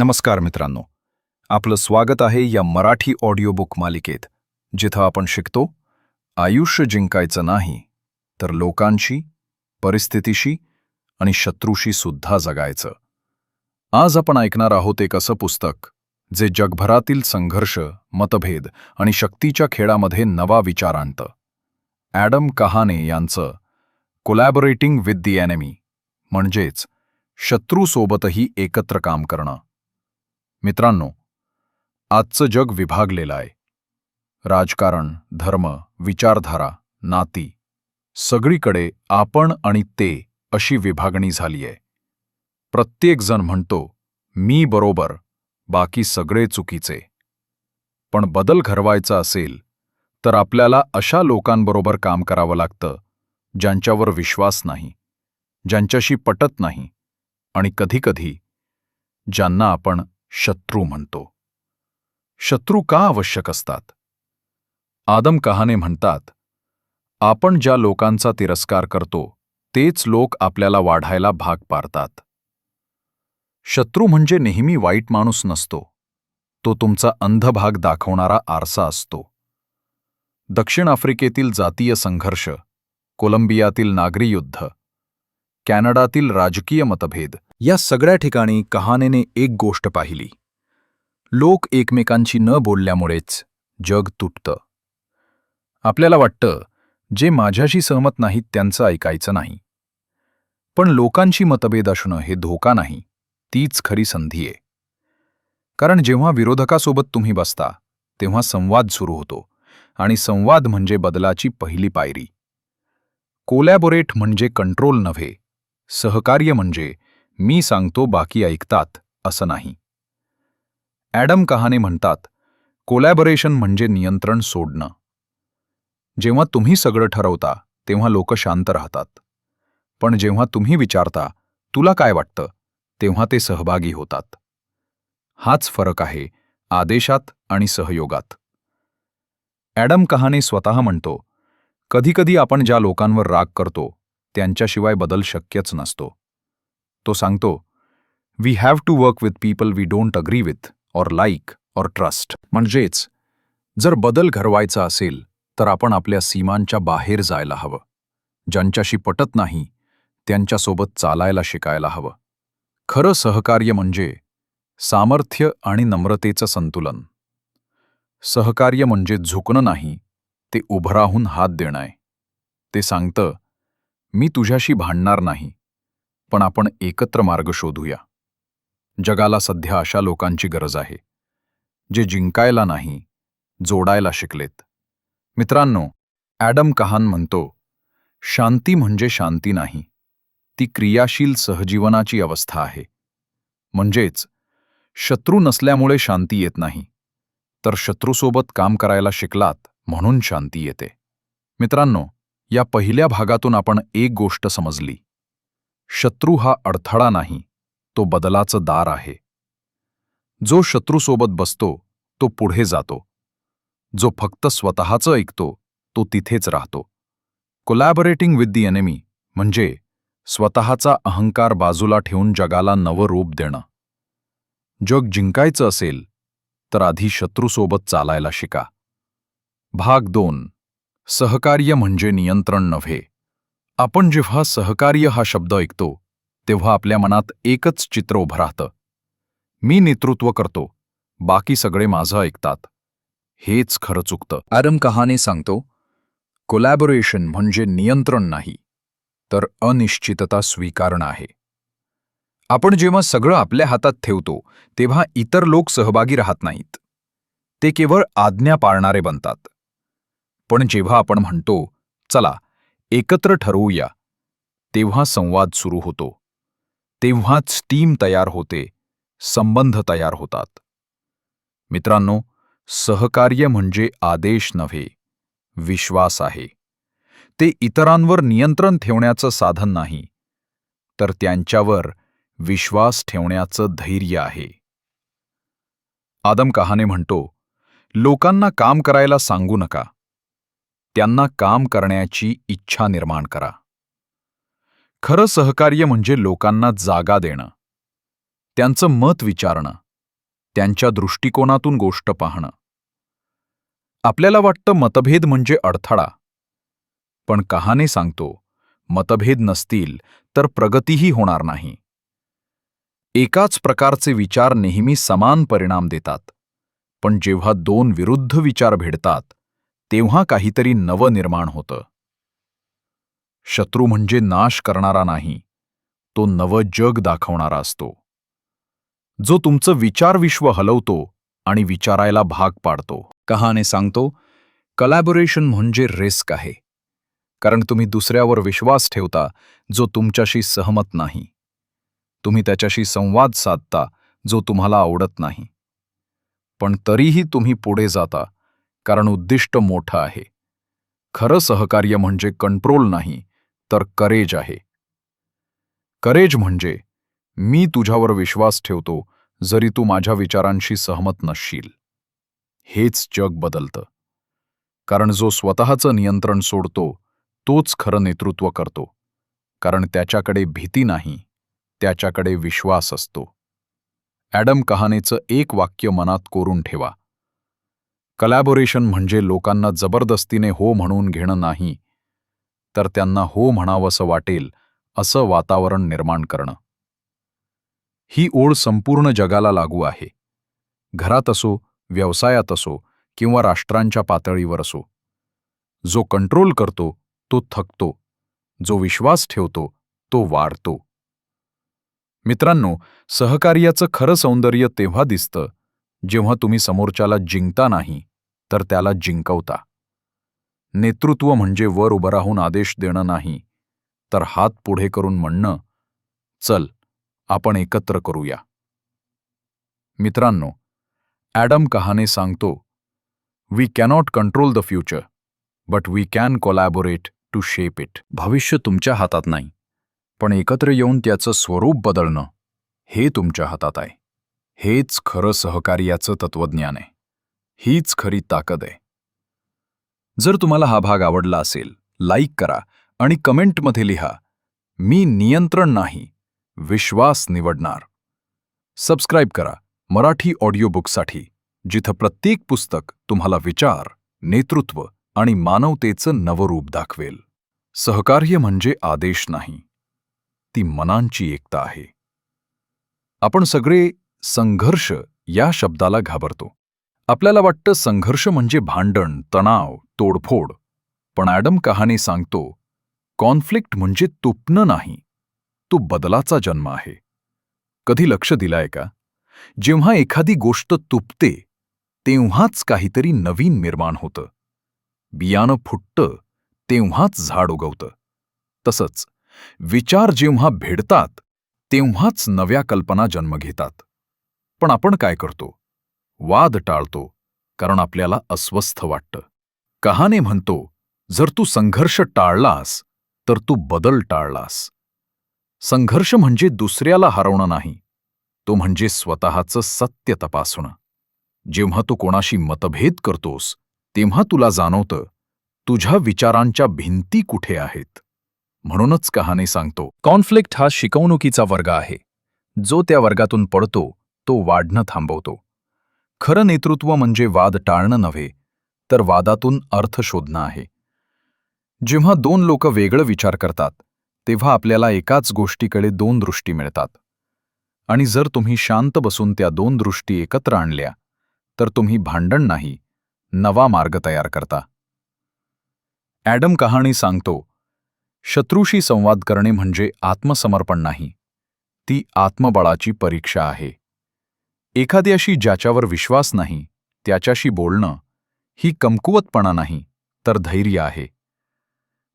नमस्कार मित्रांनो. आपलं स्वागत आहे या मराठी ऑडिओ बुक मालिकेत जिथं आपण शिकतो आयुष्य जिंकायचं नाही तर लोकांशी परिस्थितीशी आणि शत्रूशी सुद्धा जगायचं. आज आपण ऐकणार आहोत एक असं पुस्तक जे जगभरातील संघर्ष मतभेद आणि शक्तीच्या खेळामध्ये नवा विचार आणतं ॲडम कहाने यांचं कोलॅबोरेटिंग विथ दी एनेमी म्हणजेच शत्रूसोबतही एकत्र काम करणं. मित्रांनो आजचं जग विभागलेलं आहे. राजकारण धर्म विचारधारा नाती सगळीकडे आपण आणि ते अशी विभागणी झाली आहे. प्रत्येकजण म्हणतो मी बरोबर बाकी सगळे चुकीचे. पण बदल घडवायचा असेल तर आपल्याला अशा लोकांबरोबर काम करावं लागतं ज्यांच्यावर विश्वास नाही ज्यांच्याशी पटत नाही आणि कधीकधी ज्यांना आपण शत्रू म्हणतो. शत्रू का आवश्यक असतात? आदम कहाने म्हणतात आपण ज्या लोकांचा तिरस्कार करतो तेच लोक आपल्याला वाढायला भाग पाडतात. शत्रू म्हणजे नेहमी वाईट माणूस नसतो. तो तुमचा अंधभाग दाखवणारा आरसा असतो. दक्षिण आफ्रिकेतील जातीय संघर्ष कोलंबियातील नागरी युद्ध कॅनडातील राजकीय मतभेद. या सगळ्या ठिकाणी कहाणेने एक गोष्ट पाहिली. लोक एकमेकांशी न बोलल्यामुळेच जग तुटतं. आपल्याला वाटतं जे माझ्याशी सहमत नाहीत त्यांचं ऐकायचं नाही. पण लोकांशी मतभेद असणं हे धोका नाही तीच खरी संधी आहे. कारण जेव्हा विरोधकासोबत तुम्ही बसता तेव्हा संवाद सुरू होतो आणि संवाद म्हणजे बदलाची पहिली पायरी. कोलॅबोरेट म्हणजे कंट्रोल नव्हे सहकार्य म्हणजे मी सांगतो बाकी ऐकतात असं नाही. ॲडम कहाने म्हणतात कोलॅबोरेशन म्हणजे नियंत्रण सोडणं. जेव्हा तुम्ही सगळं ठरवता तेव्हा लोक शांत राहतात. पण जेव्हा तुम्ही विचारता तुला काय वाटतं? तेव्हा ते सहभागी होतात. हाच फरक आहे आदेशात आणि सहयोगात. ॲडम कहाने स्वतः म्हणतो कधीकधी आपण ज्या लोकांवर राग करतो त्यांच्याशिवाय बदल शक्यच नसतो. तो सांगतो we have to work with people we don't agree with or like or trust म्हणजेच जर बदल घडवायचा असेल तर आपण आपल्या सीमांच्या बाहेर जायला हवं. ज्यांच्याशी पटत नाही त्यांच्यासोबत चालायला शिकायला हवं. खरं सहकार्य म्हणजे सामर्थ्य आणि नम्रतेचं संतुलन. सहकार्य म्हणजे झुकणं नाही ते उभं राहून हात देणं आहे. ते सांगतं मी तुझ्याशी भांडणार नाही पण आपण एकत्र मार्ग शोधूया. जगाला सध्या अशा लोकांची गरज आहे जे जिंकायला नाही जोडायला शिकलेत. मित्रांनो ॲडम कहान म्हणतो शांती म्हणजे शांती नाही ती क्रियाशील सहजीवनाची अवस्था आहे. म्हणजेच शत्रू नसल्यामुळे शांती येत नाही तर शत्रूसोबत काम करायला शिकलात म्हणून शांती येते. मित्रांनो या पहिल्या भागातून आपण एक गोष्ट समजली. शत्रू हा अडथळा नाही तो बदलाचं दार आहे. जो शत्रूसोबत बसतो तो पुढे जातो. जो फक्त स्वतःचं ऐकतो तो तिथेच राहतो. कोलॅबोरेटिंग विथ दी एनेमी म्हणजे स्वतःचा अहंकार बाजूला ठेवून जगाला नवं रूप देणं. जग जिंकायचं असेल तर आधी शत्रूसोबत चालायला शिका. भाग दोन. सहकार्य म्हणजे नियंत्रण नव्हे. आपण जेव्हा सहकार्य हा शब्द ऐकतो तेव्हा आपल्या मनात एकच चित्र उभं राहतं. मी नेतृत्व करतो बाकी सगळे माझं ऐकतात. हेच खरं चुकतं. ॲरम कहाने सांगतो कोलॅबोरेशन म्हणजे नियंत्रण नाही तर अनिश्चितता स्वीकारणं आहे. आपण जेव्हा सगळं आपल्या हातात ठेवतो तेव्हा इतर लोक सहभागी राहत नाहीत. ते केवळ आज्ञा पाळणारे बनतात. पण जेव्हा आपण म्हणतो चला एकत्र ठरवूया तेव्हा संवाद सुरू होतो. तेव्हाच टीम तयार होते संबंध तयार होतात. मित्रांनो सहकार्य म्हणजे आदेश नव्हे विश्वास आहे. ते इतरांवर नियंत्रण ठेवण्याचं साधन नाही तर त्यांच्यावर विश्वास ठेवण्याचं धैर्य आहे. आदम कहाने म्हणतो लोकांना काम करायला सांगू नका त्यांना काम करण्याची इच्छा निर्माण करा. खरं सहकार्य म्हणजे लोकांना जागा देणं. त्यांचं मत विचारणं. त्यांच्या दृष्टिकोनातून गोष्ट पाहणं. आपल्याला वाटतं मतभेद म्हणजे अडथळा. पण कहाणे सांगतो मतभेद नसतील तर प्रगतीही होणार नाही. एकाच प्रकारचे विचार नेहमी समान परिणाम देतात. पण जेव्हा दोन विरुद्ध विचार भेडतात तेव्हा काहीतरी नवं निर्माण होतं. शत्रू म्हणजे नाश करणारा नाही तो नवं जग दाखवणारा असतो. जो तुमचं विचारविश्व हलवतो आणि विचारायला भाग पाडतो. कहाणे सांगतो कलॅबोरेशन म्हणजे रिस्क आहे. कारण तुम्ही दुसऱ्यावर विश्वास ठेवता जो तुमच्याशी सहमत नाही. तुम्ही त्याच्याशी संवाद साधता जो तुम्हाला आवडत नाही. पण तरीही तुम्ही पुढे जाता कारण उद्दिष्ट मोठं आहे. खरं सहकार्य म्हणजे कंट्रोल नाही तर करेज आहे. करेज म्हणजे मी तुझ्यावर विश्वास ठेवतो जरी तू माझ्या विचारांशी सहमत नसशील. हेच जग बदलतं. कारण जो स्वतःचं नियंत्रण सोडतो तोच खरं नेतृत्व करतो. कारण त्याच्याकडे भीती नाही त्याच्याकडे विश्वास असतो. ॲडम कहाणेचं एक वाक्य मनात कोरून ठेवा. कलॅबोरेशन म्हणजे लोकांना जबरदस्तीने हो म्हणून घेणं नाही तर त्यांना हो म्हणावंसं वाटेल असं वातावरण निर्माण करणं. ही ओढ संपूर्ण जगाला लागू आहे. घरात असो व्यवसायात असो किंवा राष्ट्रांच्या पातळीवर असो. जो कंट्रोल करतो तो थकतो. जो विश्वास ठेवतो तो वाढतो. मित्रांनो सहकार्याचं खरं सौंदर्य तेव्हा दिसतं जेव्हा तुम्ही समोरच्याला जिंकता नाही तर त्याला जिंकवता. नेतृत्व म्हणजे वर उभं राहून आदेश देणं नाही तर हात पुढे करून म्हणणं चल आपण एकत्र करूया. मित्रांनो ॲडम कहाणे सांगतो we cannot control the future but we can collaborate to shape it भविष्य तुमच्या हातात नाही पण एकत्र येऊन त्याचं स्वरूप बदलणं हे तुमच्या हातात आहे. हेच खरं सहकार्याचं तत्वज्ञान आहे. हीच खरी ताकद आहे. जर तुम्हाला हा भाग आवडला असेल लाईक करा आणि कमेंटमध्ये लिहा मी नियंत्रण नाही विश्वास निवडणार. सबस्क्राईब करा मराठी ऑडिओ बुकसाठी जिथं प्रत्येक पुस्तक तुम्हाला विचार नेतृत्व आणि मानवतेचं नवरूप दाखवेल. सहकार्य म्हणजे आदेश नाही ती मनांची एकता आहे. आपण सगळे संघर्ष या शब्दाला घाबरतो. आपल्याला वाटतं संघर्ष म्हणजे भांडण तणाव तोडफोड. पण ॲडम कहाणी सांगतो कॉन्फ्लिक्ट म्हणजे तुपणं नाही तो बदलाचा जन्म आहे. कधी लक्ष दिलाय का? जेव्हा एखादी गोष्ट तुपते तेव्हाच काहीतरी नवीन निर्माण होतं. बियाणं फुटतं तेव्हाच झाड उगवतं. तसंच विचार जेव्हा भेडतात तेव्हाच नव्या कल्पना जन्म घेतात. पण आपण काय करतो? वाद टाळतो कारण आपल्याला अस्वस्थ वाटतं. कहाणे म्हणतो जर तू संघर्ष टाळलास तर तू बदल टाळलास. संघर्ष म्हणजे दुसऱ्याला हरवणं नाही तो म्हणजे स्वतःचं सत्य तपासणं. जेव्हा तू कोणाशी मतभेद करतोस तेव्हा तुला जाणवतं तुझ्या विचारांच्या भिंती कुठे आहेत? म्हणूनच कहाणी सांगतो कॉन्फ्लिक्ट हा शिकवणुकीचा वर्ग आहे. जो त्या वर्गातून पडतो तो वाढणं थांबवतो. खरं नेतृत्व म्हणजे वाद टाळणं नव्हे तर वादातून अर्थ शोधणं आहे. जेव्हा दोन लोक वेगळं विचार करतात तेव्हा आपल्याला एकाच गोष्टीकडे दोन दृष्टी मिळतात. आणि जर तुम्ही शांत बसून त्या दोन दृष्टी एकत्र आणल्या तर तुम्ही भांडण नाही नवा मार्ग तयार करता. ॲडम कहाणी सांगतो शत्रूशी संवाद करणे म्हणजे आत्मसमर्पण नाही ती आत्मबळाची परीक्षा आहे. एखाद्याशी ज्याच्यावर विश्वास नाही त्याच्याशी बोलणं ही कमकुवतपणा नाही तर धैर्य आहे.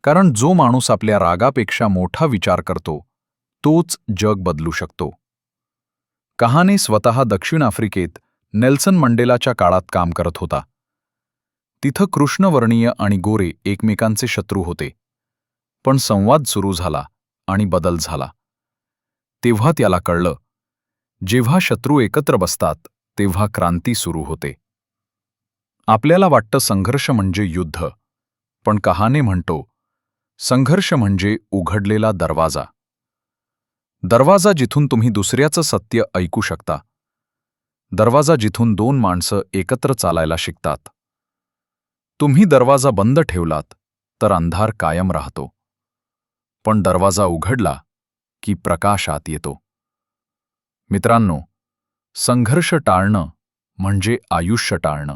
कारण जो माणूस आपल्या रागापेक्षा मोठा विचार करतो तोच जग बदलू शकतो. कहाने स्वतः दक्षिण आफ्रिकेत नेल्सन मंडेलाच्या काळात काम करत होता. तिथं कृष्णवर्णीय आणि गोरे एकमेकांचे शत्रू होते. पण संवाद सुरू झाला आणि बदल झाला. तेव्हा त्याला कळलं जेव्हा शत्रू एकत्र बसतात तेव्हा क्रांती सुरू होते. आपल्याला वाटतं संघर्ष म्हणजे युद्ध पण कहाणे म्हणतो संघर्ष म्हणजे उघडलेला दरवाजा. दरवाजा जिथून तुम्ही दुसऱ्याचं सत्य ऐकू शकता. दरवाजा जिथून दोन माणसं एकत्र चालायला शिकतात. तुम्ही दरवाजा बंद ठेवलात तर अंधार कायम राहतो. पण दरवाजा उघडला की प्रकाश आत येतो. मित्रांनो संघर्ष टाळणं म्हणजे आयुष्य टाळणं.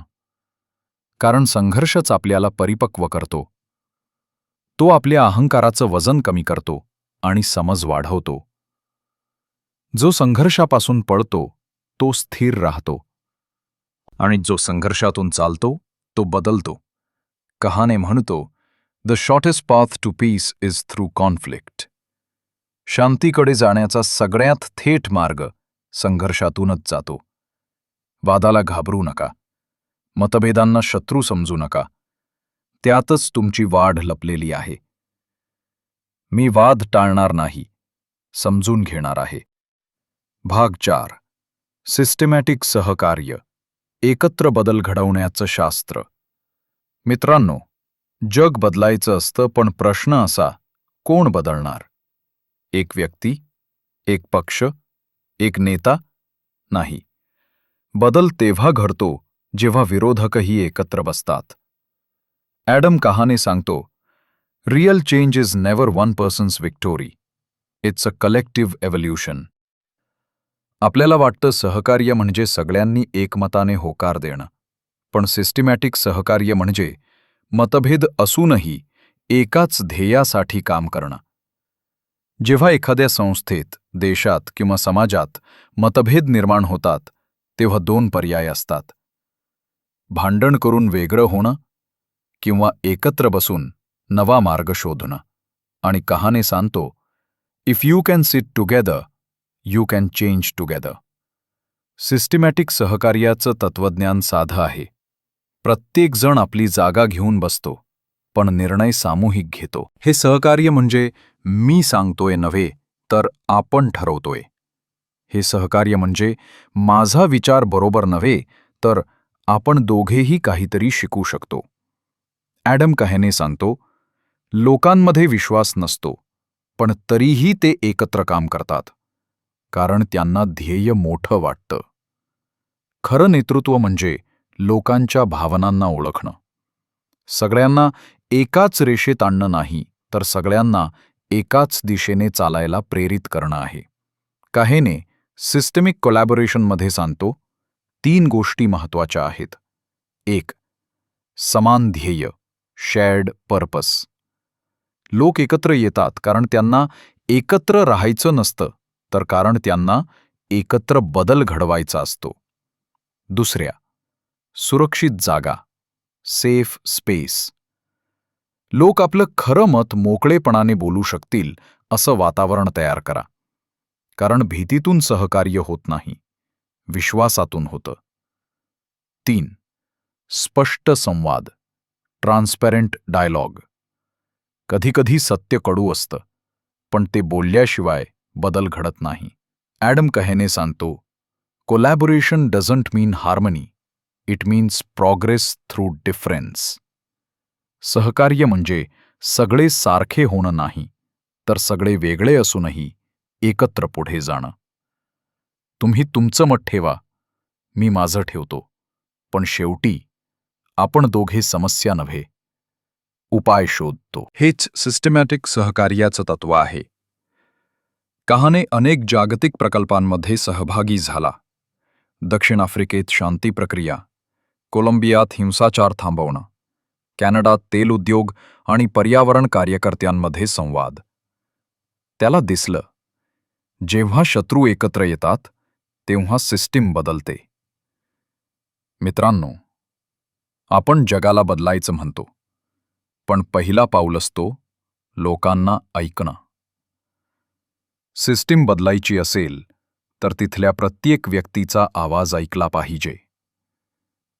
कारण संघर्षच आपल्याला परिपक्व करतो. तो आपल्या अहंकाराचं वजन कमी करतो आणि समज वाढवतो. जो संघर्षापासून पळतो तो स्थिर राहतो. आणि जो संघर्षातून चालतो तो बदलतो. कहाणे म्हणतो the shortest path to peace is through conflict शांतीकडे जाण्याचा सगळ्यात थेट मार्ग संघर्षातूनच जातो. वादाला घाबरू नका. मतभेदांना शत्रू समजू नका. त्यातच तुमची वाढ लपलेली आहे. मी वाद टाळणार नाही. समजून घेणार आहे. भाग चार. सिस्टमॅटिक सहकार्य. एकत्र बदल घडवण्याचं शास्त्र. मित्रांनो जग बदलायचं असतं पण प्रश्न असा कोण बदलणार? एक व्यक्ती एक पक्ष एक नेता नाही. बदल तेव्हा घडतो जेव्हा विरोधकही एकत्र बसतात. ॲडम कहाने सांगतो real change is never one person's victory it's a collective evolution आपल्याला वाटतं सहकार्य म्हणजे सगळ्यांनी एकमताने होकार देणं. पण सिस्टिमॅटिक सहकार्य म्हणजे मतभेद असूनही एकाच ध्येयासाठी काम करणं. जेव्हा एखाद्या संस्थेत देशात किंवा समाजात मतभेद निर्माण होतात तेव्हा दोन पर्याय असतात. भांडण करून वेगळं होणं किंवा एकत्र बसून नवा मार्ग शोधणं. आणि कहाणे सांगतो if you can sit together you can change together systematic सहकार्याचं तत्वज्ञान साधं आहे. प्रत्येकजण आपली जागा घेऊन बसतो पण निर्णय सामूहिक घेतो. हे सहकार्य म्हणजे मी सांगतोय नव्हे तर आपण ठरवतोय. हे सहकार्य म्हणजे माझा विचार बरोबर नव्हे तर आपण दोघेही काहीतरी शिकू शकतो. ॲडम कहेने सांगतो लोकांमध्ये विश्वास नसतो पण तरीही ते एकत्र काम करतात कारण त्यांना ध्येय मोठं वाटतं. खरं नेतृत्व म्हणजे लोकांच्या भावनांना ओळखणं. सगळ्यांना एकाच रेषेत आणणं नाही तर सगळ्यांना एकाच दिशेने चालायला प्रेरित करणं आहे. काहेने सिस्टमिक कोलॅबोरेशनमध्ये सांगतो तीन गोष्टी महत्त्वाच्या आहेत. एक समान ध्येय शेअर्ड पर्पस लोक एकत्र येतात कारण त्यांना एकत्र राहायचं नसतं तर कारण त्यांना एकत्र बदल घडवायचा असतो. दुसऱ्या सुरक्षित जागा सेफ स्पेस लोक आपलं खरं मत मोकळेपणाने बोलू शकतील असं वातावरण तयार करा. कारण भीतीतून सहकार्य होत नाही विश्वासातून होतं. तीन स्पष्ट संवाद ट्रान्सपॅरेंट डायलॉग. कधीकधी सत्य कडू असतं पण ते बोलल्याशिवाय बदल घडत नाही. ॲडम कहेने सांगतो collaboration doesn't mean harmony it means progress through difference सहकार्य म्हणजे सगळे सारखे होणं नाही तर सगळे वेगळे असूनही एकत्र पुढे जाणं. तुम्ही तुमचं मत ठेवा मी माझं ठेवतो पण शेवटी आपण दोघे समस्या नव्हे उपाय शोधतो. हेच सिस्टमॅटिक सहकार्याचं तत्व आहे. कहाने अनेक जागतिक प्रकल्पांमध्ये सहभागी झाला. दक्षिण आफ्रिकेत शांती प्रक्रिया कोलंबियात हिंसाचार थांबवणं कॅनडात तेल उद्योग आणि पर्यावरण कार्यकर्त्यांमध्ये संवाद. त्याला दिसलं जेव्हा शत्रू एकत्र येतात तेव्हा सिस्टीम बदलते. मित्रांनो आपण जगाला बदलायचं म्हणतो पण पहिला पाऊल असतो लोकांना ऐकणं. सिस्टीम बदलायची असेल तर तिथल्या प्रत्येक व्यक्तीचा आवाज ऐकला पाहिजे.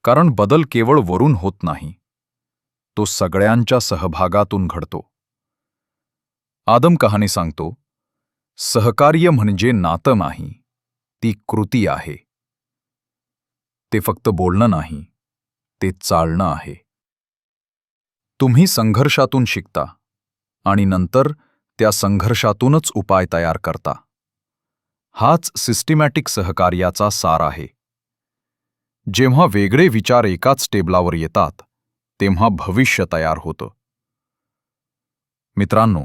कारण बदल केवळ वरून होत नाही. तो सगळ्यांच्या सहभागातून घडतो. आदम कहाणी सांगतो सहकार्य म्हणजे नातं नाही ती कृती आहे. ते फक्त बोलणं नाही ते चालणं आहे. तुम्ही संघर्षातून शिकता आणि नंतर त्या संघर्षातूनच उपाय तयार करता. हाच सिस्टिमॅटिक सहकार्याचा सार आहे. जेव्हा वेगळे विचार एकाच टेबलावर येतात तेव्हा भविष्य तयार होतं. मित्रांनो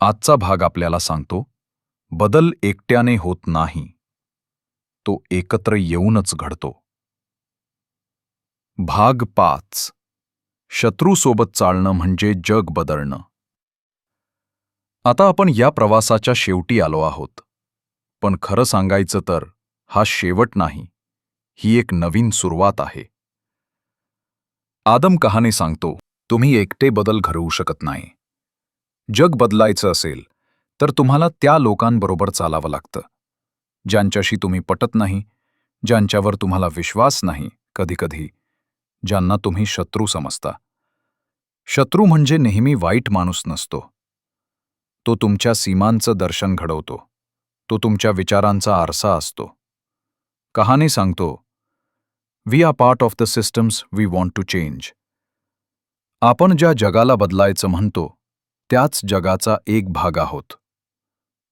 आजचा भाग आपल्याला सांगतो बदल एकट्याने होत नाही. तो एकत्र येऊनच घडतो. भाग पाच शत्रूसोबत चालणं म्हणजे जग बदलणं. आता आपण या प्रवासाच्या शेवटी आलो आहोत. पण खरं सांगायचं तर हा शेवट नाही ही एक नवीन सुरुवात आहे. आदम कहाणे सांगतो तुम्ही एकटे बदल घडवू शकत नाही. जग बदलायचं असेल तर तुम्हाला त्या लोकांबरोबर चालावं लागतं. ज्यांच्याशी तुम्ही पटत नाही ज्यांच्यावर तुम्हाला विश्वास नाही कधीकधी ज्यांना तुम्ही शत्रू समजता. शत्रू म्हणजे नेहमी वाईट माणूस नसतो. तो तुमच्या सीमांचं दर्शन घडवतो. तो तुमच्या विचारांचा आरसा असतो. कहाणी सांगतो we are part of the systems we want to change आपण ज्या जगाला बदलायचं म्हणतो त्याच जगाचा एक भाग आहोत.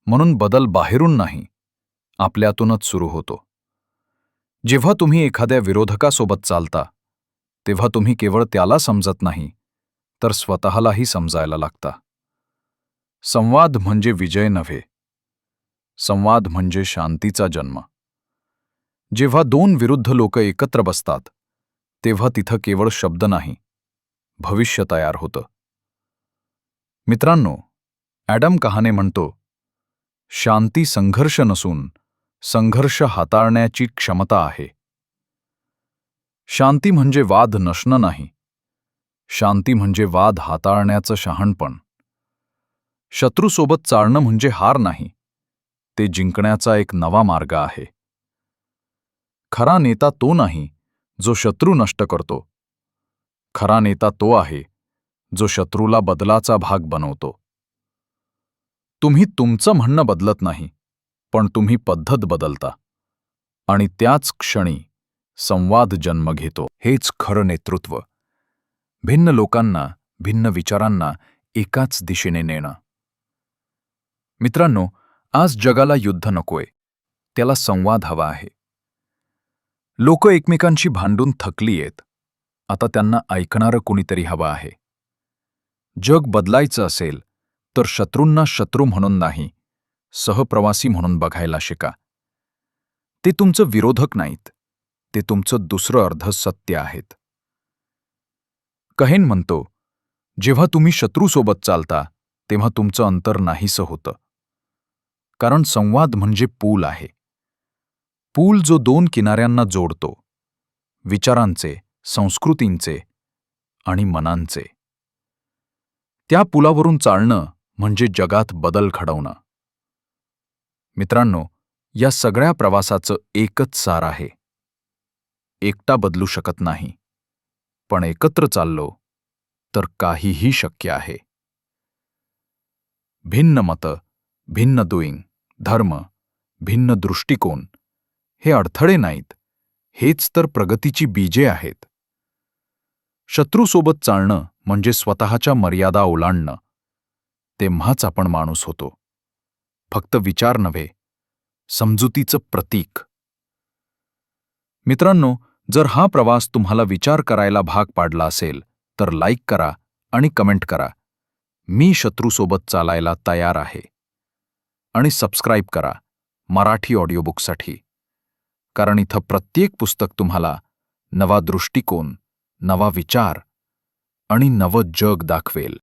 म्हणून बदल बाहेरून नाही आपल्यातूनच सुरू होतो. जेव्हा तुम्ही एखाद्या विरोधकासोबत चालता तेव्हा तुम्ही केवळ त्याला समजत नाही तर स्वतःलाही समजायला लागता. संवाद म्हणजे विजय नव्हे संवाद म्हणजे शांतीचा जन्म. जेव्हा दोन विरुद्ध लोक एकत्र बसतात तेव्हा तिथं केवळ शब्द नाही भविष्य तयार होतं. मित्रांनो ॲडम कहाणे म्हणतो शांती संघर्ष नसून संघर्ष हाताळण्याची क्षमता आहे. शांती म्हणजे वाद नसणं नाही शांती म्हणजे वाद हाताळण्याचं शहाणपण. शत्रूसोबत चालणं म्हणजे हार नाही ते जिंकण्याचा एक नवा मार्ग आहे. खरा नेता तो नाही जो शत्रू नष्ट करतो. खरा नेता तो आहे जो शत्रूला बदलाचा भाग बनवतो. तुम्ही तुमचं म्हणणं बदलत नाही पण तुम्ही पद्धत बदलता. आणि त्याच क्षणी संवाद जन्म घेतो. हेच खरं नेतृत्व. भिन्न लोकांना भिन्न विचारांना एकाच दिशेने नेणं. मित्रांनो आज जगाला युद्ध नकोय. त्याला संवाद हवा आहे. लोक एकमेकांशी भांडून थकली आहेत. आता त्यांना ऐकणारं कुणीतरी हवं आहे. जग बदलायचं असेल तर शत्रूंना शत्रू म्हणून नाही सहप्रवासी म्हणून बघायला शिका. ते तुमचं विरोधक नाहीत. ते तुमचं दुसरं अर्ध सत्य आहेत. कहेन म्हणतो जेव्हा तुम्ही शत्रूसोबत चालता तेव्हा तुमचं अंतर नाहीसं होतं. कारण संवाद म्हणजे पूल आहे. पूल जो दोन किनाऱ्यांना जोडतो विचारांचे संस्कृतींचे आणि मनांचे. त्या पुलावरून चालणं म्हणजे जगात बदल घडवणं. मित्रांनो या सगळ्या प्रवासाचं एकच सार आहे. एकटा बदलू शकत नाही. पण एकत्र चाललो तर काहीही शक्य आहे. भिन्न मतं भिन्न दुईंग धर्म भिन्न दृष्टिकोन हे अडथळे नाहीत. हेच तर प्रगतीची बीजे आहेत. शत्रूसोबत चालणं म्हणजे स्वतःच्या मर्यादा ओलांडणं. तेव्हाच आपण माणूस होतो. फक्त विचार नव्हे समजुतीचं प्रतीक. मित्रांनो जर हा प्रवास तुम्हाला विचार करायला भाग पाडला असेल तर लाईक करा आणि कमेंट करा. मी शत्रूसोबत चालायला तयार आहे. आणि सबस्क्राईब करा मराठी ऑडिओबुकसाठी. कारण इथं प्रत्येक पुस्तक तुम्हाला नवा दृष्टिकोन नवा विचार आणि नवं जग दाखवेल.